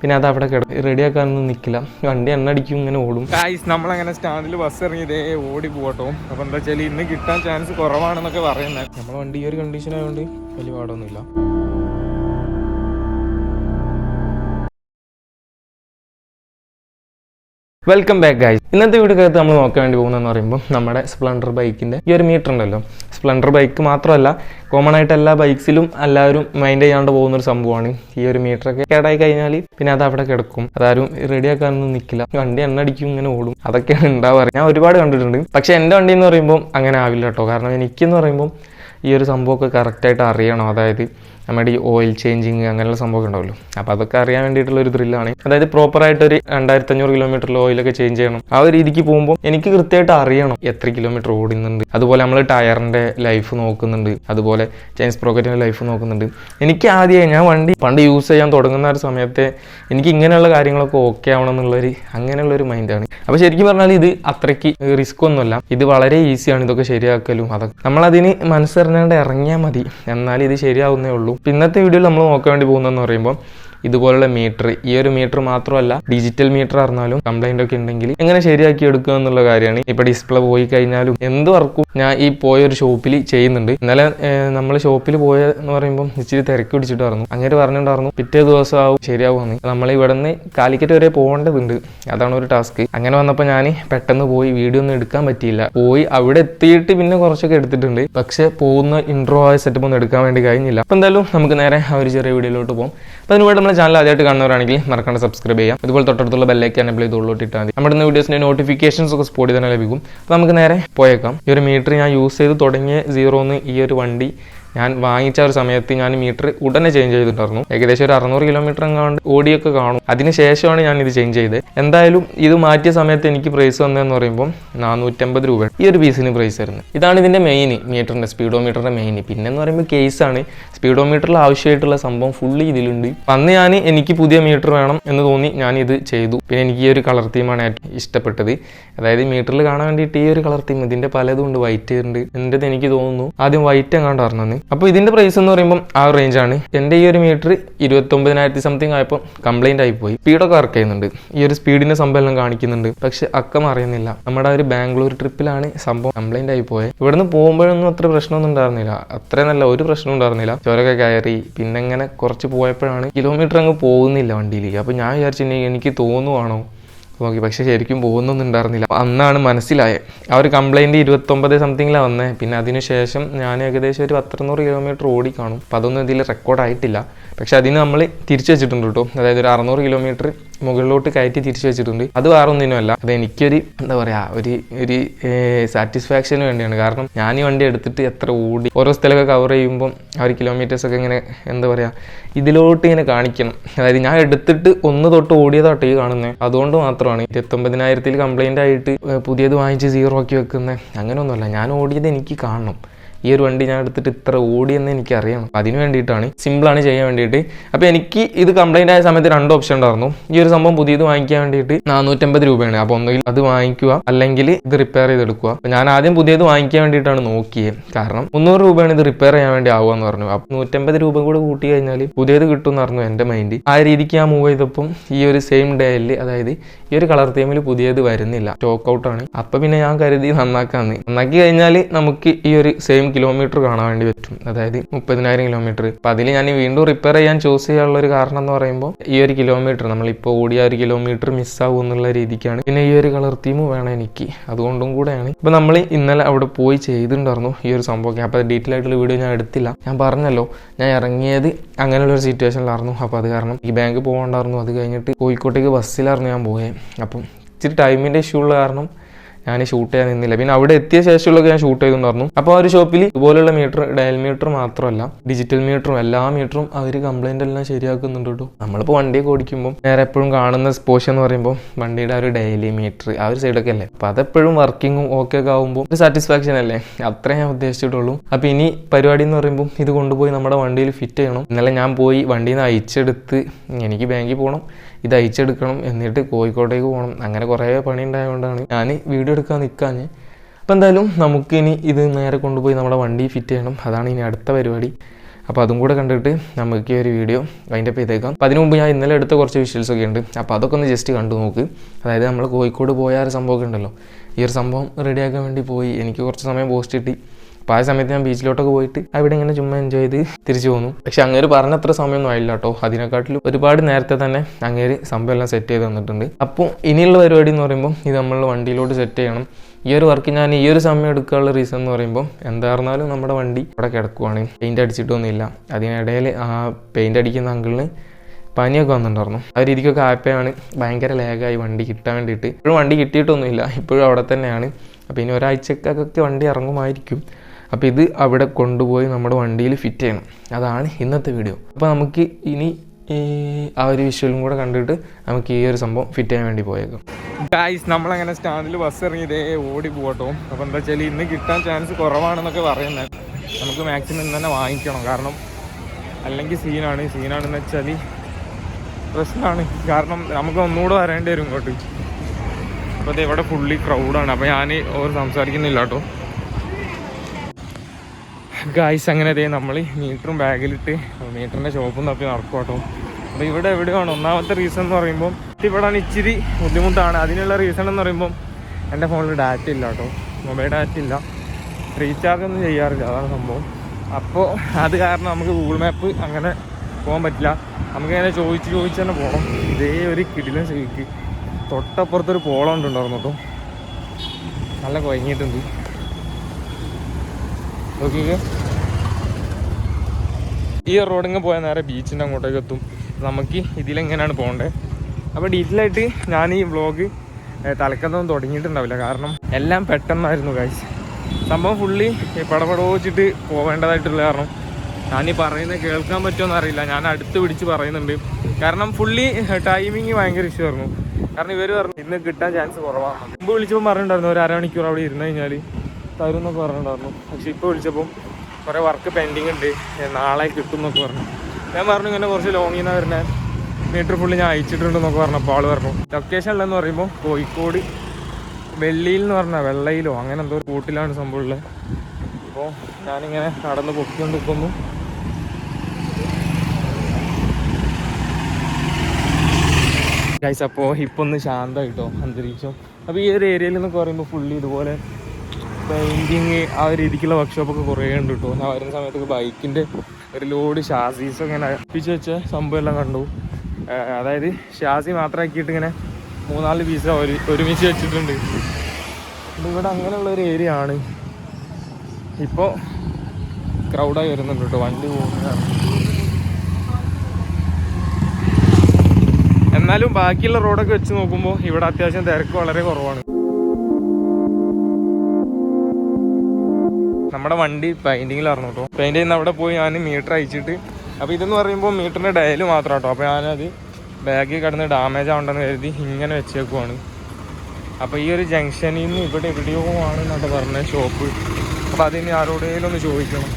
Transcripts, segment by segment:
പിന്നെ അത് അവിടെ കിടക്കും റെഡിയാക്കാനൊന്നും നിൽക്കില്ല വണ്ടി എണ്ണ അടിക്കും ഇങ്ങനെ ഓടും. ഗായ്സ് നമ്മളങ്ങനെ സ്റ്റാൻഡിൽ ബസ് ഇറങ്ങി ഇതേ ഓടി പോകട്ടോ അപ്പൊ എന്താ വെച്ചാൽ ഇന്ന് കിട്ടാൻ ചാൻസ് കുറവാണെന്നൊക്കെ പറയുന്നത് നമ്മളെ വണ്ടി ഈ ഒരു കണ്ടീഷൻ ആയതുകൊണ്ട് വലിയ പാടൊന്നുമില്ല. വെൽക്കം ബാക്ക് ഗൈസ് ഇന്നത്തെ വീഡിയോക്കകത്ത് നമ്മൾ നോക്കാൻ വേണ്ടി പോകുന്നതെന്ന് പറയുമ്പോൾ നമ്മുടെ സ്പ്ലെൻഡർ ബൈക്കിന്റെ ഈ ഒരു മീറ്റർ ഉണ്ടല്ലോ. സ്പ്ലെൻഡർ ബൈക്ക് മാത്രമല്ല കോമൺ ആയിട്ട് എല്ലാ ബൈക്സിലും എല്ലാവരും മൈൻഡ് ചെയ്യാണ്ട് പോകുന്ന ഒരു സംഭവമാണ് ഈ ഒരു മീറ്ററൊക്കെ കേടായി കഴിഞ്ഞാൽ പിന്നെ അത് അവിടെ കിടക്കും. അതാരും റെഡിയാക്കാനൊന്നും നിൽക്കില്ല വണ്ടി എണ്ണ അടിക്കും ഇങ്ങനെ ഓടും. അതൊക്കെയാണ് ഉണ്ടാവാറ്. ഞാൻ ഒരുപാട് കണ്ടിട്ടുണ്ട്. പക്ഷേ എന്റെ വണ്ടി എന്ന് പറയുമ്പോൾ അങ്ങനെ ആവില്ല കേട്ടോ. കാരണം എനിക്കെന്ന് പറയുമ്പോൾ ഈ ഒരു സംഭവമൊക്കെ കറക്റ്റായിട്ട് അറിയണം. അതായത് നമ്മുടെ ഈ ഓയിൽ ചേഞ്ചിങ് അങ്ങനെയുള്ള സംഭവമൊക്കെ ഉണ്ടാവുമല്ലോ. അപ്പോൾ അതൊക്കെ അറിയാൻ വേണ്ടിയിട്ടുള്ള ഒരു ത്രില്ലാണ് അതായത് പ്രോപ്പറായിട്ട് ഒരു രണ്ടായിരത്തി അഞ്ഞൂറ് കിലോമീറ്ററിൽ ഓയിലൊക്കെ ചേഞ്ച് ചെയ്യണം. ആ ഒരു രീതിക്ക് പോകുമ്പോൾ എനിക്ക് കൃത്യമായിട്ട് അറിയണം എത്ര കിലോമീറ്റർ ഓടുന്നുണ്ട്. അതുപോലെ നമ്മൾ ടയറിന്റെ ലൈഫ് നോക്കുന്നുണ്ട്. അതുപോലെ ചെയിൻ സ്പ്രോക്കറ്റിന്റെ ലൈഫ് നോക്കുന്നുണ്ട്. എനിക്ക് ആദ്യമായി ഞാൻ വണ്ടി പണ്ട് യൂസ് ചെയ്യാൻ തുടങ്ങുന്ന ഒരു സമയത്തെ എനിക്ക് ഇങ്ങനെയുള്ള കാര്യങ്ങളൊക്കെ ഓക്കെ ആവണം എന്നുള്ളൊരു അങ്ങനെയുള്ളൊരു മൈൻഡാണ് അപ്പോൾ ശരിക്കും പറഞ്ഞാൽ ഇത് അത്രയ്ക്ക് റിസ്ക് ഒന്നുമല്ല. ഇത് വളരെ ഈസിയാണ് ഇതൊക്കെ ശരിയാക്കലും അതൊക്കെ. നമ്മളതിന് മനസ്സറിഞ്ഞാണ്ട് ഇറങ്ങിയാൽ മതി. എന്നാൽ ഇത് ശരിയാവുന്നേ ഉള്ളൂ. ഇപ്പം ഇന്നത്തെ വീഡിയോയിൽ നമ്മൾ നോക്കാൻ വേണ്ടി പോകുന്നതെന്ന് പറയുമ്പോൾ ഇതുപോലുള്ള മീറ്റർ ഈ ഒരു മീറ്റർ മാത്രമല്ല ഡിജിറ്റൽ മീറ്റർ ആയിരുന്നാലും കംപ്ലൈന്റ് ഒക്കെ ഉണ്ടെങ്കിൽ എങ്ങനെ ശരിയാക്കി എടുക്കുക എന്നുള്ള കാര്യമാണ്. ഇപ്പൊ ഡിസ്പ്ലേ പോയി കഴിഞ്ഞാലും എന്ത് വർക്കും ഞാൻ ഈ പോയ ഒരു ഷോപ്പിൽ ചെയ്യുന്നുണ്ട്. ഇന്നലെ നമ്മൾ ഷോപ്പിൽ പോയ എന്ന് പറയുമ്പോൾ ഇച്ചിരി തിരക്ക് പിടിച്ചിട്ടായിരുന്നു. അങ്ങനെ പറഞ്ഞിട്ടുണ്ടായിരുന്നു പിറ്റേ ദിവസം ആവും ശരിയാവുമെന്ന്. നമ്മൾ ഇവിടെ നിന്ന് കാലിക്കറ്റ് വരെ പോകേണ്ടതുണ്ട്. അതാണ് ഒരു ടാസ്ക് അങ്ങനെ വന്നപ്പോൾ ഞാൻ പെട്ടെന്ന് പോയി വീഡിയോ ഒന്നും എടുക്കാൻ പറ്റിയില്ല. പോയി അവിടെ എത്തിയിട്ട് പിന്നെ കുറച്ചൊക്കെ എടുത്തിട്ടുണ്ട്. പക്ഷെ പോകുന്ന ഇൻട്രോ ആയ സെറ്റപ്പ് ഒന്നും എടുക്കാൻ വേണ്ടി കഴിഞ്ഞില്ല. അപ്പോൾ എന്തായാലും നമുക്ക് നേരെ ആ ഒരു ചെറിയ വീഡിയോയിലോട്ട് പോകും അപ്പോൾ അതിന് വേണ്ടി നമ്മുടെ ചാനൽ ആദ്യമായിട്ട് കാണുന്നവരാണെങ്കിൽ മറക്കാണ്ട് സബ്സ്ക്രൈബ് ചെയ്യാം ഇതുപോലെ തൊട്ടടുത്തുള്ള ബെല്ലൈക്ക് എനബിൾ ചെയ്തോളൂ ഇട്ടാൽ മതി. നമ്മുടെ വീഡിയോസിന്റെ നോട്ടിഫിക്കേഷൻസ് ഒക്കെ സ്പോട്ട് തന്നെ ലഭിക്കും. അപ്പോൾ നമുക്ക് നേരെ പോയേക്കാം. ഈ ഒരു മീറ്റർ ഞാൻ യൂസ് ചെയ്ത് തുടങ്ങിയ സീറോന്ന് ഈ ഒരു വണ്ടി ഞാൻ വാങ്ങിച്ച ഒരു സമയത്ത് ഞാൻ മീറ്റർ ഉടനെ ചേഞ്ച് ചെയ്തിട്ടുണ്ടായിരുന്നു. ഏകദേശം ഒരു അറുന്നൂറ് കിലോമീറ്റർ എങ്ങാണ്ട് ഓടിയൊക്കെ കാണും. അതിന് ശേഷമാണ് ഞാൻ ഇത് ചേഞ്ച് ചെയ്തത്. എന്തായാലും ഇത് മാറ്റിയ സമയത്ത് എനിക്ക് പ്രൈസ് വന്നതെന്ന് പറയുമ്പോൾ നാനൂറ്റമ്പത് രൂപ. ഈ ഒരു പീസിന് പ്രൈസ് വരുന്നത് ഇതാണ് ഇതിന്റെ മെയിൻ മീറ്ററിന്റെ സ്പീഡോമീറ്ററിന്റെ മെയിൻ പിന്നെ എന്ന് പറയുമ്പോൾ കേസാണ് സ്പീഡോമീറ്ററിൽ ആവശ്യമായിട്ടുള്ള സംഭവം ഫുള്ളി ഇതിലുണ്ട്. അന്ന് ഞാൻ എനിക്ക് പുതിയ മീറ്റർ വേണം എന്ന് തോന്നി ഞാൻ ഇത് ചെയ്തു. പിന്നെ എനിക്ക് ഈ ഒരു കളർ തീമാണ് ഏറ്റവും ഇഷ്ടപ്പെട്ടത്. അതായത് മീറ്ററിൽ കാണാൻ വേണ്ടിയിട്ട് ഈ ഒരു കളർ തീം ഇതിന്റെ പലതും ഉണ്ട്. വൈറ്റ് ഉണ്ട്. എന്റെത് എനിക്ക് തോന്നുന്നു. ആദ്യം വൈറ്റ് എങ്ങാണ്ട് പറഞ്ഞത് അപ്പോൾ ഇതിന്റെ പ്രൈസ് എന്ന് പറയുമ്പോൾ ആ റേഞ്ചാണ് എന്റെ ഈ ഒരു മീറ്റർ ഇരുപത്തൊമ്പതിനായിരത്തി സംതിങ് ആയപ്പോൾ കംപ്ലൈന്റ് ആയിപ്പോയി സ്പീഡൊക്കെ വർക്ക് ചെയ്യുന്നുണ്ട്. ഈ ഒരു സ്പീഡിന്റെ സംഭവം കാണിക്കുന്നുണ്ട്. പക്ഷെ അക്കം അറിയുന്നില്ല. നമ്മുടെ ഒരു ബാംഗ്ലൂർ ട്രിപ്പിലാണ് സംഭവം കംപ്ലൈന്റ് ആയി പോയത് ഇവിടുന്ന് പോകുമ്പോഴൊന്നും അത്ര പ്രശ്നമൊന്നും ഉണ്ടായിരുന്നില്ല. അത്ര നല്ല ഒരു പ്രശ്നം ഉണ്ടായിരുന്നില്ല. ചോരൊക്കെ കയറി പിന്നെ ഇങ്ങനെ കുറച്ച് പോയപ്പോഴാണ് കിലോമീറ്റർ അങ്ങ് പോകുന്നില്ല വണ്ടിയിൽ അപ്പോൾ ഞാൻ വിചാരിച്ചിട്ടുണ്ടെങ്കിൽ എനിക്ക് തോന്നുവാണോ? നോക്കി പക്ഷെ ശരിക്കും പോകുന്നൊന്നും ഉണ്ടായിരുന്നില്ല അന്നാണ് മനസ്സിലായത് ആ ഒരു കംപ്ലൈന്റ് ഇരുപത്തൊമ്പത് സംതിങ്ങിലാണ് വന്നത് പിന്നെ അതിനുശേഷം ഞാൻ ഏകദേശം ഒരു പത്തറുന്നൂറ് കിലോമീറ്റർ ഓടി കാണും. അപ്പോൾ അതൊന്നും ഇതിൽ റെക്കോർഡായിട്ടില്ല പക്ഷെ അതിന് നമ്മൾ തിരിച്ചു വെച്ചിട്ടുണ്ട് കേട്ടോ അതായത് ഒരു അറുന്നൂറ് കിലോമീറ്റർ മുകളിലോട്ട് കയറ്റി തിരിച്ചു വെച്ചിട്ടുണ്ട്. അത് വേറെ ഒന്നിനുമല്ല. അത് എനിക്കൊരു എന്താ പറയാ ഒരു ഒരു സാറ്റിസ്ഫാക്ഷന് വേണ്ടിയാണ്. കാരണം ഞാൻ ഈ വണ്ടി എടുത്തിട്ട് എത്ര ഓടി ഓരോ സ്ഥലമൊക്കെ കവർ ചെയ്യുമ്പോൾ ആ ഒരു കിലോമീറ്റേഴ്സ് ഒക്കെ ഇങ്ങനെ എന്താ പറയാ ഇതിലോട്ട് ഇങ്ങനെ കാണിക്കണം. അതായത് ഞാൻ എടുത്തിട്ട് ഒന്ന് തൊട്ട് ഓടിയതാട്ടോ ഈ കാണുന്നത് അതുകൊണ്ട് മാത്രമാണ് ഇരുപത്തൊമ്പതിനായിരത്തിൽ കംപ്ലൈന്റ് ആയിട്ട് പുതിയത് വാങ്ങിച്ച് സീറോ ആക്കി വെക്കുന്നത് അങ്ങനെയൊന്നുമല്ല. ഞാൻ ഓടിയത് എനിക്ക് കാണണം. ഈ ഒരു വണ്ടി ഞാൻ എടുത്തിട്ട് ഇത്ര ഓടിയെന്ന് എനിക്ക് അറിയണം അതിന് വേണ്ടിയിട്ടാണ് സിമ്പിളാണ് ചെയ്യാൻ വേണ്ടിയിട്ട്. അപ്പോൾ എനിക്ക് ഇത് കംപ്ലൈന്റ് ആയ സമയത്ത് രണ്ട് ഓപ്ഷൻ ഉണ്ടായിരുന്നു. ഈ ഒരു സംഭവം പുതിയത് വാങ്ങിക്കാൻ വേണ്ടിയിട്ട് നാനൂറ്റമ്പത് രൂപയാണ്. അപ്പോൾ ഒന്നുകിൽ അത് വാങ്ങിക്കുക അല്ലെങ്കിൽ ഇത് റിപ്പയർ ചെയ്തെടുക്കുക. അപ്പോൾ ഞാൻ ആദ്യം പുതിയത് വാങ്ങിക്കാൻ വേണ്ടിയിട്ടാണ് നോക്കിയത് കാരണം മുന്നൂറ് രൂപയാണ് ഇത് റിപ്പയർ ചെയ്യാൻ വേണ്ടി ആവുക പറഞ്ഞു. അപ്പോൾ നൂറ്റമ്പത് രൂപ കൂടെ കൂട്ടി കഴിഞ്ഞാൽ പുതിയത് കിട്ടും എന്നായിരുന്നു എന്റെ മൈൻഡ് ആ രീതിക്ക് ഞാൻ മൂവ് ചെയ്തപ്പം ഈ ഒരു സെയിം ഡേയിൽ അതായത് ഈ ഒരു കളർ തീമിൽ പുതിയത് വരുന്നില്ല. സ്റ്റോക്ക് ഔട്ടാണ് അപ്പോൾ പിന്നെ ഞാൻ കരുതി നന്നാക്കാന്ന്. നന്നാക്കി കഴിഞ്ഞാൽ നമുക്ക് ഈ ഒരു സെയിം കിലോമീറ്റർ കാണാൻ വേണ്ടി പറ്റും. അതായത് മുപ്പതിനായിരം കിലോമീറ്റർ അപ്പം അതിൽ ഞാൻ വീണ്ടും റിപ്പയർ ചെയ്യാൻ ചൂസ് ചെയ്യാനുള്ള ഒരു കാരണം എന്ന് പറയുമ്പോൾ ഈ ഒരു കിലോമീറ്റർ നമ്മളിപ്പോൾ ഓടിയ ഒരു കിലോമീറ്റർ മിസ്സാവും എന്നുള്ള രീതിക്കാണ്. പിന്നെ ഈ ഒരു കളർ തീം വേണം എനിക്ക്. അതുകൊണ്ടും കൂടെയാണ്. ഇപ്പം നമ്മൾ ഇന്നലെ അവിടെ പോയി ചെയ്തിട്ടുണ്ടായിരുന്നു ഈ ഒരു സംഭവം അപ്പോൾ ഡീറ്റെയിൽ ആയിട്ടുള്ള വീഡിയോ ഞാൻ എടുത്തില്ല. ഞാൻ പറഞ്ഞല്ലോ ഞാൻ ഇറങ്ങിയത് അങ്ങനെയുള്ള ഒരു സിറ്റുവേഷനിലായിരുന്നു അപ്പോൾ അത് കാരണം ഈ ബാങ്ക് പോകണ്ടായിരുന്നു. അത് കഴിഞ്ഞിട്ട് കോഴിക്കോട്ടേക്ക് ബസ്സിലായിരുന്നു ഞാൻ പോയത് അപ്പം ഇച്ചിരി ടൈമിന്റെ ഇഷ്യൂ ഉള്ള കാരണം ഞാൻ ഷൂട്ട് ചെയ്യാൻ നിന്നില്ല. പിന്നെ അവിടെ എത്തിയ ശേഷമുള്ളൊക്കെ ഞാൻ ഷൂട്ട് ചെയ്തിട്ടുണ്ടായിരുന്നു അപ്പോൾ ആ ഒരു ഷോപ്പിൽ ഇതുപോലുള്ള മീറ്റർ ഡയൽ മീറ്റർ മാത്രമല്ല ഡിജിറ്റൽ മീറ്ററും എല്ലാ മീറ്ററും അവർ കംപ്ലൈന്റ് എല്ലാം ശരിയാക്കുന്നുണ്ട് കേട്ടോ നമ്മളിപ്പോൾ വണ്ടി ഓടിക്കുമ്പോൾ നേരെ എപ്പോഴും കാണുന്ന പോഷൻ എന്ന് പറയുമ്പോൾ വണ്ടിയുടെ ആ ഒരു ഡെയിലി മീറ്റർ ആ ഒരു സൈഡൊക്കെ അല്ലേ? അപ്പോൾ അതെപ്പോഴും വർക്കിങ്ങും ഓക്കെ ഒക്കെ ആകുമ്പോൾ ഒരു സാറ്റിസ്ഫാക്ഷൻ അല്ലേ? അത്രേ ഞാൻ ഉദ്ദേശിച്ചിട്ടുള്ളൂ. അപ്പോൾ ഇനി പരിപാടി എന്ന് പറയുമ്പോൾ ഇത് കൊണ്ടുപോയി നമ്മുടെ വണ്ടിയിൽ ഫിറ്റ് ചെയ്യണം. ഇന്നലെ ഞാൻ പോയി വണ്ടിയിൽ നിന്ന് അയച്ചെടുത്ത് എനിക്ക് ബാങ്കിൽ പോകണം ഇത് അയച്ചെടുക്കണം എന്നിട്ട് കോഴിക്കോട്ടേക്ക് പോകണം. അങ്ങനെ കുറേ പണി ഉണ്ടായതുകൊണ്ടാണ് ഞാൻ വീഡിയോ എടുക്കാൻ നിൽക്കാഞ്ഞ് അപ്പോൾ എന്തായാലും നമുക്കിനി ഇത് നേരെ കൊണ്ടുപോയി നമ്മുടെ വണ്ടി ഫിറ്റ് ചെയ്യണം. അതാണ് ഇനി അടുത്ത പരിപാടി. അപ്പോൾ അതും കൂടെ കണ്ടിട്ട് നമുക്ക് ഈ ഒരു വീഡിയോ അതിന്റെ അപ്പോൾ ചെയ്തേക്കാം. അപ്പോൾ അതിന് മുമ്പ് ഞാൻ ഇന്നലെ എടുത്ത കുറച്ച് വിഷ്വൽസ് ഒക്കെ ഉണ്ട്. അപ്പോൾ അതൊക്കെ ഒന്ന് ജസ്റ്റ് കണ്ടു നോക്ക്. അതായത് നമ്മൾ കോഴിക്കോട് പോയ ഒരു സംഭവമൊക്കെ ഉണ്ടല്ലോ. ഈ ഒരു സംഭവം റെഡിയാക്കാൻ വേണ്ടി പോയി. എനിക്ക് കുറച്ച് സമയം പോസ്റ്റ് കിട്ടി. അപ്പോൾ ആ സമയത്ത് ഞാൻ ബീച്ചിലോട്ടൊക്കെ പോയിട്ട് അവിടെ ഇങ്ങനെ ചുമ്മാ എൻജോയ് ചെയ്ത് തിരിച്ചു പോന്നു. പക്ഷെ അങ്ങേര് പറഞ്ഞത്ര സമയമൊന്നും ആയില്ല കേട്ടോ. അതിനെക്കാട്ടിലും ഒരുപാട് നേരത്തെ തന്നെ അങ്ങേര് സംഭവം എല്ലാം സെറ്റ് ചെയ്ത് തന്നിട്ടുണ്ട്. അപ്പോൾ ഇനിയുള്ള പരിപാടി എന്ന് പറയുമ്പോൾ ഇത് നമ്മൾ വണ്ടിയിലോട്ട് സെറ്റ് ചെയ്യണം. ഈ ഒരു വർക്ക് ഞാൻ ഈ ഒരു സമയം എടുക്കാനുള്ള റീസൺ എന്ന് പറയുമ്പോൾ എന്തായിരുന്നാലും നമ്മുടെ വണ്ടി അവിടെ കിടക്കുവാണ്. പെയിന്റ് അടിച്ചിട്ടൊന്നുമില്ല അതിനിടയിൽ ആ പെയിന്റ് അടിക്കുന്ന അങ്കിളിന് പനിയൊക്കെ വന്നിട്ടുണ്ടായിരുന്നു. ആ രീതിക്കൊക്കെ ആയപ്പോഴാണ് ഭയങ്കര ലേഗായി വണ്ടി കിട്ടാൻ വേണ്ടിയിട്ട്. ഇപ്പോഴും വണ്ടി കിട്ടിയിട്ടൊന്നുമില്ല. ഇപ്പോഴും അവിടെ തന്നെയാണ്. അപ്പോൾ ഇനി ഒരാഴ്ചക്കൊക്കെ വണ്ടി ഇറങ്ങുമായിരിക്കും. അപ്പോൾ ഇത് അവിടെ കൊണ്ടുപോയി നമ്മുടെ വണ്ടിയിൽ ഫിറ്റ് ചെയ്യണം. അതാണ് ഇന്നത്തെ വീഡിയോ അപ്പോൾ നമുക്ക് ഇനി ഈ ആ ഒരു വിഷ്വലും കൂടെ കണ്ടിട്ട് നമുക്ക് ഈ ഒരു സംഭവം ഫിറ്റ് ചെയ്യാൻ വേണ്ടി പോയേക്കും. ഗായ്സ് നമ്മളങ്ങനെ സ്റ്റാൻഡിൽ ബസ് ഇറങ്ങി ഇതേ ഓടി പോകട്ടോ. അപ്പോൾ എന്താ വെച്ചാൽ ഇന്ന് കിട്ടാൻ ചാൻസ് കുറവാണെന്നൊക്കെ പറയുന്നത് നമുക്ക് മാക്സിമം ഇന്ന് തന്നെ വാങ്ങിക്കണം. കാരണം അല്ലെങ്കിൽ സീനാണ് സീനാണെന്ന് വെച്ചാൽ പ്രശ്നമാണ് കാരണം നമുക്ക് ഒന്നുകൂടെ വരേണ്ടി വരും ഇങ്ങോട്ട്. അപ്പോൾ ഇത് ഇവിടെ ഫുള്ളി ക്രൗഡാണ് അപ്പോൾ ഞാൻ ഓർ സംസാരിക്കുന്നില്ല കേട്ടോ. ഗായ്സ് അങ്ങനെ ദേ നമ്മൾ മീറ്ററും ബാഗിലിട്ട് മീറ്ററിന്റെ ഷോപ്പും തപ്പി നടക്കും കേട്ടോ അപ്പോൾ ഇവിടെ എവിടെയാണ്? ഒന്നാമത്തെ റീസൺ എന്ന് പറയുമ്പോൾ ഇവിടെ ഇച്ചിരി ബുദ്ധിമുട്ടാണ്. അതിനുള്ള റീസൺ എന്ന് പറയുമ്പോൾ എന്റെ ഫോണിൽ ഡാറ്റ ഇല്ല കേട്ടോ മൊബൈൽ ഡാറ്റ ഇല്ല. റീചാർജ് ഒന്നും ചെയ്യാറില്ല. അതാണ് സംഭവം. അപ്പോൾ അത് കാരണം നമുക്ക് ഗൂഗിൾ മാപ്പ് അങ്ങനെ പോകാൻ പറ്റില്ല. നമുക്ക് ഇങ്ങനെ ചോദിച്ച് ചോദിച്ച് തന്നെ പോകണം ഇതേ ഒരു കിടിലൻ ശരിക്ക് തൊട്ടപ്പുറത്തൊരു പോളം ഉണ്ടുണ്ടായിരുന്നു കേട്ടോ നല്ല കുഴങ്ങിയിട്ടുണ്ട് ഈ റോഡിങ്ങ് പോയാൽ നേരെ ബീച്ചിന്റെ അങ്ങോട്ടേക്ക് എത്തും. നമുക്ക് ഇതിലെങ്ങനെയാണ് പോകേണ്ടത് അപ്പോൾ ഡീറ്റെയിലായിട്ട് ഞാൻ ഈ വ്ളോഗ് തലക്കത്തൊന്നും തുടങ്ങിയിട്ടുണ്ടാവില്ല. കാരണം എല്ലാം പെട്ടെന്നായിരുന്നു കാഴ്ച സംഭവം ഫുള്ളി പടപടോച്ചിട്ട് പോവേണ്ടതായിട്ടുള്ള കാരണം ഞാൻ ഈ പറയുന്നത് കേൾക്കാൻ പറ്റുമോ അറിയില്ല ഞാൻ അടുത്ത് പിടിച്ച് പറയുന്നുണ്ട്. കാരണം ഫുള്ളി ടൈമിങ് ഭയങ്കര ഇഷ്യൂ ആയിരുന്നു. കാരണം ഇവർ പറഞ്ഞു ഇന്ന് കിട്ടാൻ ചാൻസ് കുറവാണ് മുമ്പ് വിളിച്ചപ്പോൾ പറഞ്ഞിട്ടുണ്ടായിരുന്നു ഒരു അരമണിക്കൂർ അവിടെ ഇരുന്ന് കഴിഞ്ഞാൽ തരും എന്നൊക്കെ പറഞ്ഞിട്ടുണ്ടായിരുന്നു. പക്ഷെ ഇപ്പോൾ വിളിച്ചപ്പോൾ കുറേ വർക്ക് പെൻഡിങ് ഉണ്ട്. നാളെ കിട്ടും എന്നൊക്കെ പറഞ്ഞു. ഞാൻ പറഞ്ഞു ഇങ്ങനെ കുറച്ച് ലോങ്ങിൽ നിന്നാണ് വരുന്നത് മീറ്റർ ഫുള്ള് ഞാൻ അയച്ചിട്ടുണ്ടെന്നൊക്കെ പറഞ്ഞപ്പോൾ ആൾ പറഞ്ഞു ലൊക്കേഷൻ ഉള്ളതെന്ന് പറയുമ്പോൾ കോഴിക്കോട് വെള്ളിയിൽ എന്ന് പറഞ്ഞാൽ വെള്ളയിലോ അങ്ങനെ എന്തോ ഒരു കൂട്ടിലാണ് സംഭവം ഉള്ളത് അപ്പോൾ ഞാനിങ്ങനെ നടന്ന് പൊക്കിക്കൊണ്ട് നിൽക്കുന്നു ഗൈസ് അപ്പോൾ ഇപ്പോൾ ഒന്ന് ശാന്തമായിട്ടോ അന്തരീക്ഷം. അപ്പോൾ ഈ ഒരു ഏരിയയിൽ എന്നൊക്കെ പറയുമ്പോൾ ഫുള്ളി ഇതുപോലെ പെയിന്റിങ് ആ ഒരു രീതിക്കുള്ള വർക്ക്ഷോപ്പൊക്കെ കുറേ ഉണ്ട് കേട്ടോ ഞാൻ വരുന്ന സമയത്തൊക്കെ ബൈക്കിന്റെ ഒരു ലോഡ് ഷാസീസ് ഇങ്ങനെ അടുപ്പിച്ച് വെച്ച സംഭവം എല്ലാം കണ്ടു. അതായത് ഷാസി മാത്രമാക്കിയിട്ട് ഇങ്ങനെ മൂന്നാൽ പീസ് ഒരു ഒരുമിച്ച് വെച്ചിട്ടുണ്ട്. ഇവിടെ അങ്ങനെയുള്ള ഒരു ഏരിയ ആണ്. ഇപ്പോൾ ക്രൗഡായി വരുന്നുണ്ട് കേട്ടോ വണ്ടി പോകുന്നതാണ്. എന്നാലും ബാക്കിയുള്ള റോഡൊക്കെ വെച്ച് നോക്കുമ്പോൾ ഇവിടെ അത്യാവശ്യം തിരക്ക് വളരെ കുറവാണ്. നമ്മുടെ വണ്ടി പെയിന്റിങ്ങിലായിരുന്നു കേട്ടോ. പെയിന്റ് ചെയ്യുന്ന അവിടെ പോയി ഞാൻ മീറ്റർ അയച്ചിട്ട്. അപ്പോൾ ഇതെന്ന് പറയുമ്പോൾ മീറ്ററിന്റെ ഡയൽ മാത്രം കേട്ടോ. അപ്പോൾ ഞാനത് ബാഗിൽ കിടന്ന് ഡാമേജ് ആവണ്ടെന്ന് കരുതി ഇങ്ങനെ വെച്ചേക്കുവാണ്. അപ്പോൾ ഈ ഒരു ജംഗ്ഷനിൽ നിന്ന് ഇവിടെ എവിടെയോ ആണ് എന്നൊക്കെ പറഞ്ഞ ഷോപ്പ് അപ്പോൾ അതിന് ആരോടെങ്കിലും ഒന്ന് ചോദിക്കണം.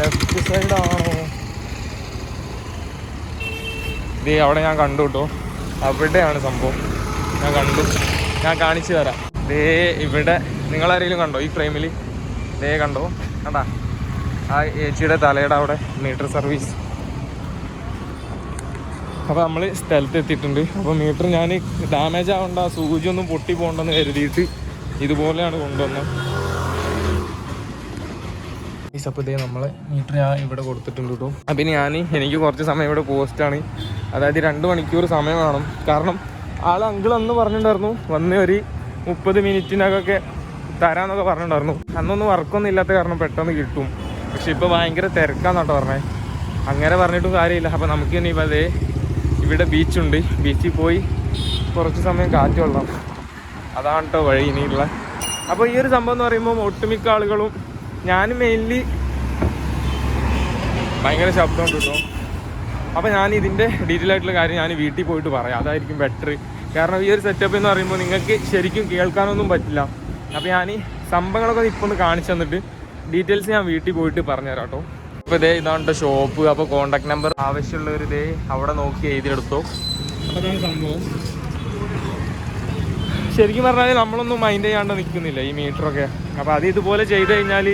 ലെഫ്റ്റ് ആണോ? ഇത് അവിടെ ഞാൻ കണ്ടു കേട്ടോ. അവിടെയാണ് സംഭവം. ഞാൻ കണ്ടു. ഞാൻ കാണിച്ചു തരാം. ദേ ഇവിടെ നിങ്ങളാരെങ്കിലും കണ്ടോ ഈ ഫ്രെയിമിൽ ദേ കണ്ടോ? കണ്ടാ? ആ ഏച്ചിയുടെ തലയുടെ അവിടെ മീറ്റർ സർവീസ്. അപ്പോൾ നമ്മൾ സ്ഥലത്ത് എത്തിയിട്ടുണ്ട്. അപ്പോൾ മീറ്റർ ഞാൻ ഡാമേജ് ആവേണ്ട സൂചി ഒന്നും പൊട്ടി പോകണ്ടെന്ന് കരുതിയിട്ട് ഇതുപോലെയാണ് കൊണ്ടുവന്നത്. ഈ സപ്പ് ഇതേ നമ്മളെ മീറ്റർ ഞാൻ ഇവിടെ കൊടുത്തിട്ടുണ്ട് കേട്ടോ അപ്പം ഞാൻ എനിക്ക് കുറച്ച് സമയം ഇവിടെ പോസ്റ്റാണ് അതായത് രണ്ട് മണിക്കൂർ സമയം വേണം. കാരണം ആൾ അങ്കിൾ അന്ന് പറഞ്ഞിട്ടുണ്ടായിരുന്നു. വന്ന് ഒരു മുപ്പത് മിനിറ്റിനകൊക്കെ തരാന്നൊക്കെ പറഞ്ഞിട്ടുണ്ടായിരുന്നു. അന്നൊന്നും വർക്കൊന്നും ഇല്ലാത്ത കാരണം പെട്ടെന്ന് കിട്ടും. പക്ഷെ ഇപ്പോൾ ഭയങ്കര തിരക്കാന്നോട്ടോ പറഞ്ഞേ. അങ്ങനെ പറഞ്ഞിട്ടും കാര്യമില്ല. അപ്പോൾ നമുക്ക് ഇനി ഇപ്പൊ അതേ ഇവിടെ ബീച്ചുണ്ട് ബീച്ചിൽ പോയി കുറച്ച് സമയം കാറ്റ് കൊള്ളാം. അതാണ് കേട്ടോ വഴി ഇനിയുള്ള. അപ്പോൾ ഈ ഒരു സംഭവം എന്ന് പറയുമ്പോൾ ഒട്ടുമിക്ക ആളുകളും ഞാൻ മെയിൻലി ഭയങ്കര ശബ്ദമുണ്ട് കേട്ടോ അപ്പോൾ ഞാൻ ഇതിന്റെ ഡീറ്റെയിൽ ആയിട്ടുള്ള കാര്യം ഞാൻ വീട്ടിൽ പോയിട്ട് പറയാം. അതായിരിക്കും ബെറ്റർ കാരണം ഈ ഒരു സെറ്റപ്പ് എന്ന് പറയുമ്പോൾ നിങ്ങൾക്ക് ശരിക്കും കേൾക്കാനൊന്നും പറ്റില്ല. അപ്പോൾ ഞാൻ സംഭവങ്ങളൊക്കെ ഇപ്പോൾ ഒന്ന് കാണിച്ചു തന്നിട്ട് ഡീറ്റെയിൽസ് ഞാൻ വീട്ടിൽ പോയിട്ട് പറഞ്ഞുതരാം കേട്ടോ. അപ്പോൾ ഇതേ ഇതാണ് ഷോപ്പ് അപ്പോൾ കോണ്ടാക്ട് നമ്പർ ആവശ്യമുള്ളവർ ഇതേ അവിടെ നോക്കി എഴുതിയെടുത്തോ. സംഭവം. ശരിക്കും പറഞ്ഞാൽ നമ്മളൊന്നും മൈൻഡ് ചെയ്യാണ്ട് നിൽക്കുന്നില്ല ഈ മീറ്ററൊക്കെ അപ്പോൾ അത് ഇതുപോലെ ചെയ്ത് കഴിഞ്ഞാൽ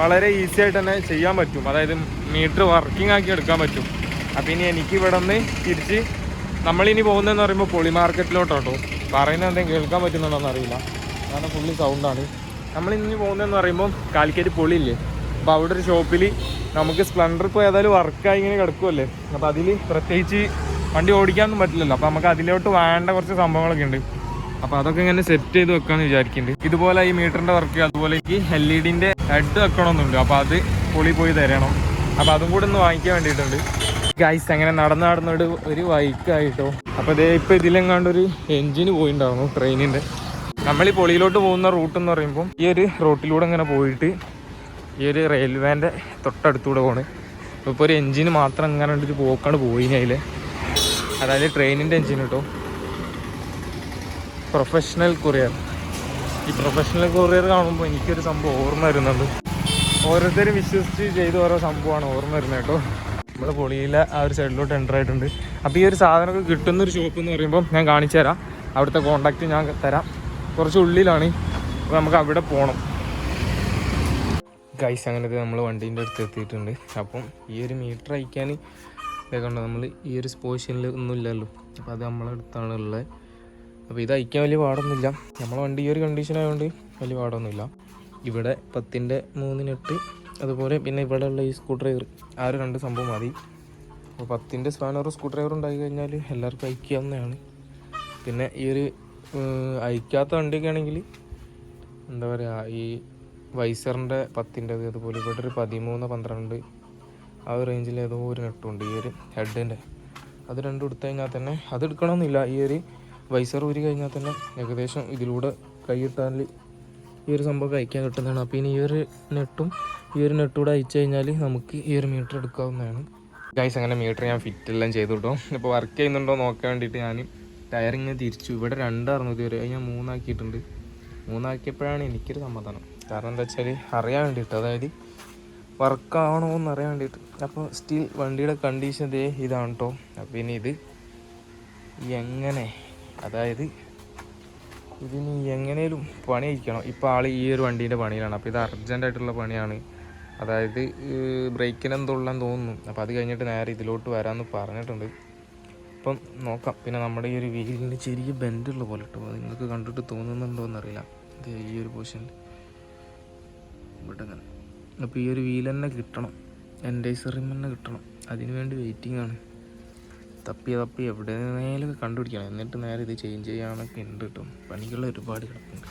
വളരെ ഈസി ആയിട്ട് തന്നെ ചെയ്യാൻ പറ്റും. അതായത് മീറ്റർ വർക്കിംഗ് ആക്കി എടുക്കാൻ പറ്റും. അപ്പം ഇനി എനിക്ക് ഇവിടെ നിന്ന് തിരിച്ച് നമ്മളിനി പോകുന്നതെന്ന് പറയുമ്പോൾ പൊളി മാർക്കറ്റിലോട്ടോ പറയുന്നത് എന്തെങ്കിലും കേൾക്കാൻ പറ്റുന്നുണ്ടോ അറിയില്ല. കാരണം ഫുള്ളി സൗണ്ടാണ് നമ്മളിനി പോകുന്നതെന്ന് പറയുമ്പോൾ കാലിക്കറ്റ് പൊളിയില്ലേ? അപ്പോൾ അവിടെ ഒരു ഷോപ്പിൽ നമുക്ക് സ്പ്ലെൻഡർ ഇപ്പോൾ ഏതായാലും വർക്കായി ഇങ്ങനെ കിടക്കുമല്ലേ അപ്പോൾ അതിൽ പ്രത്യേകിച്ച് വണ്ടി ഓടിക്കാനൊന്നും പറ്റില്ലല്ലോ. അപ്പോൾ നമുക്ക് അതിലോട്ട് വേണ്ട കുറച്ച് സംഭവങ്ങളൊക്കെ ഉണ്ട്. അപ്പോൾ അതൊക്കെ ഇങ്ങനെ സെറ്റ് ചെയ്ത് വെക്കാമെന്ന് വിചാരിക്കുന്നുണ്ട് ഇതുപോലെ ഈ മീറ്ററിന്റെ വർക്ക് അതുപോലെ ഈ എൽ ഇ ഡിന്റെ ഹെഡ് വെക്കണമെന്നുണ്ട് അപ്പോൾ അത് പൊളി പോയി തരണം. അപ്പോൾ അതും കൂടെ ഒന്ന് വാങ്ങിക്കാൻ വേണ്ടിയിട്ടുണ്ട്. ഗൈസ് അങ്ങനെ നടന്ന് നടന്നൊരു ഒരു വൈക്കായിട്ടോ അപ്പോൾ ഇതേ ഇപ്പോൾ ഇതിലെങ്ങാണ്ട് ഒരു എൻജിന് പോയിണ്ടായിരുന്നു ട്രെയിനിന്റെ നമ്മൾ ഈ പൊളിയിലോട്ട് പോകുന്ന റൂട്ട് എന്ന് പറയുമ്പോൾ ഈ ഒരു റൂട്ടിലൂടെ ഇങ്ങനെ പോയിട്ട് ഈ ഒരു റെയിൽവേന്റെ തൊട്ടടുത്തൂടെ പോണ്. ഇപ്പോൾ ഒരു എൻജിന് മാത്രം അങ്ങനെ ഒരു പോക്കാണ് പോയിന് അതിൽ അതായത് ട്രെയിനിന്റെ എൻജിൻ കേട്ടോ. പ്രൊഫഷണൽ കൊറിയർ ഈ പ്രൊഫഷണൽ കൊറിയർ കാണുമ്പോൾ എനിക്കൊരു സംഭവം ഓർമ്മ വരുന്നുണ്ട്. ഓരോരുത്തരും വിശ്വസിച്ച് ചെയ്ത ഓരോ സംഭവമാണ് ഓർമ്മ വരുന്നത് കേട്ടോ. നമ്മുടെ പൊളിയിലെ ആ ഒരു സൈഡിലോട്ട് എന്റർ ആയിട്ടുണ്ട്. അപ്പോൾ ഈ ഒരു സാധനമൊക്കെ കിട്ടുന്ന ഒരു ഷോപ്പ് എന്ന് പറയുമ്പോൾ ഞാൻ കാണിച്ചു തരാം. അവിടുത്തെ കോണ്ടാക്റ്റ് ഞാൻ തരാം. കുറച്ച് ഉള്ളിലാണ്. അപ്പോൾ നമുക്ക് അവിടെ പോകണം ഗൈസ് അങ്ങനത്തെ നമ്മൾ വണ്ടീന്റെ അടുത്ത് എത്തിയിട്ടുണ്ട്. അപ്പം ഈ ഒരു മീറ്റർ അയക്കാൻ ഇതൊക്കെ നമ്മൾ ഈ ഒരു പൊസിഷനിൽ ഒന്നും ഇല്ലല്ലോ. അപ്പോൾ അത് നമ്മളെ അടുത്താണ് ഉള്ളത് അപ്പോൾ ഇത് അയക്കാൻ വലിയ പാടൊന്നുമില്ല. നമ്മളെ വണ്ടി ഈ ഒരു കണ്ടീഷൻ ആയതുകൊണ്ട് വലിയ പാടൊന്നുമില്ല. ഇവിടെ പത്തിന്റെ മൂന്നിനെട്ട് അതുപോലെ പിന്നെ ഇവിടെയുള്ള ഈ സ്ക്രൂ ഡ്രൈവർ ആ ഒരു രണ്ട് സംഭവം മതി. അപ്പോൾ പത്തിന്റെ സ്പാനറും സ്ക്രൂ ഡ്രൈവർ ഉണ്ടായി കഴിഞ്ഞാൽ എല്ലാവർക്കും അയക്കാവുന്നതാണ്. പിന്നെ ഈ ഒരു അയക്കാത്ത വണ്ടിയൊക്കെ ആണെങ്കിൽ എന്താ പറയുക ഈ വൈസറിന്റെ പത്തിന്റെത് അതുപോലെ ഇവിടെ ഒരു പതിമൂന്ന് പന്ത്രണ്ട് ആ ഒരു റേഞ്ചിൽ ഏതോ ഒരു നെട്ടുണ്ട് ഈ ഒരു ഹെഡിന്റെ അത് രണ്ടും എടുത്തു കഴിഞ്ഞാൽ തന്നെ അത് എടുക്കണമെന്നില്ല. ഈ ഒരു വൈസർ ഊരി കഴിഞ്ഞാൽ തന്നെ ഏകദേശം ഇതിലൂടെ കൈയിട്ടാൽ ഈ ഒരു സംഭവം കഴിക്കാൻ കിട്ടുന്നതാണ്. അപ്പോൾ ഇനി ഈ ഒരു നെട്ടും ഈ ഒരു നെട്ടും കൂടെ അയച്ചു കഴിഞ്ഞാൽ നമുക്ക് ഈ ഒരു മീറ്റർ എടുക്കാവുന്നതാണ്. ഗൈസ് അങ്ങനെ മീറ്റർ ഞാൻ ഫിറ്റ് എല്ലാം ചെയ്തു കിട്ടും ഇപ്പോൾ വർക്ക് ചെയ്യുന്നുണ്ടോ നോക്കാൻ വേണ്ടിയിട്ട് ഞാൻ ടയറിങ് തിരിച്ചു. ഇവിടെ രണ്ടായിരുന്നു ഇതുവരെ. വരെ ഞാൻ മൂന്നാക്കിയിട്ടുണ്ട്. മൂന്നാക്കിയപ്പോഴാണ് എനിക്കൊരു സമാധാനം. കാരണം എന്താ വെച്ചാൽ അറിയാൻ വേണ്ടിയിട്ട് അതായത് വർക്കാണോ എന്ന് അറിയാൻ വേണ്ടിയിട്ട്. അപ്പോൾ സ്റ്റിൽ വണ്ടിയുടെ കണ്ടീഷൻ ഇതേ ഇതാണ് കേട്ടോ അപ്പോൾ ഇനി ഇത് എങ്ങനെ അതായത് ഇതിന് എങ്ങനെയും പണി അയക്കണം ഇപ്പോൾ ആൾ ഈ ഒരു വണ്ടീന്റെ പണിയിലാണ്. അപ്പോൾ ഇത് അർജന്റായിട്ടുള്ള പണിയാണ്. അതായത് ബ്രേക്കിനെന്തുള്ളെന്ന് തോന്നുന്നു. അപ്പോൾ അത് കഴിഞ്ഞിട്ട് നേരെ ഇതിലോട്ട് വരാമെന്ന് പറഞ്ഞിട്ടുണ്ട്. അപ്പം നോക്കാം. പിന്നെ നമ്മുടെ ഈ ഒരു വീലിന് ചെറിയ ബെൻഡുള്ള പോലെ കേട്ടോ അത് നിങ്ങൾക്ക് കണ്ടിട്ട് തോന്നുന്നുണ്ടോ എന്നറിയില്ല ഇത് ഈ ഒരു പൊസിഷനിൽ ഇവിടെ അപ്പോൾ ഈ ഒരു വീൽ തന്നെ കിട്ടണം. എന്റെ റിം തന്നെ കിട്ടണം. അതിന് വേണ്ടി വെയിറ്റിംഗ് ആണ് തപ്പി തപ്പി എവിടെ നിന്നേലും കണ്ടുപിടിക്കണം. എന്നിട്ട് നേരെ ഇത് ചേഞ്ച് ചെയ്യാനൊക്കെ ഉണ്ട് കേട്ടോ പണികൾ ഒരുപാട് കിടപ്പുണ്ട്.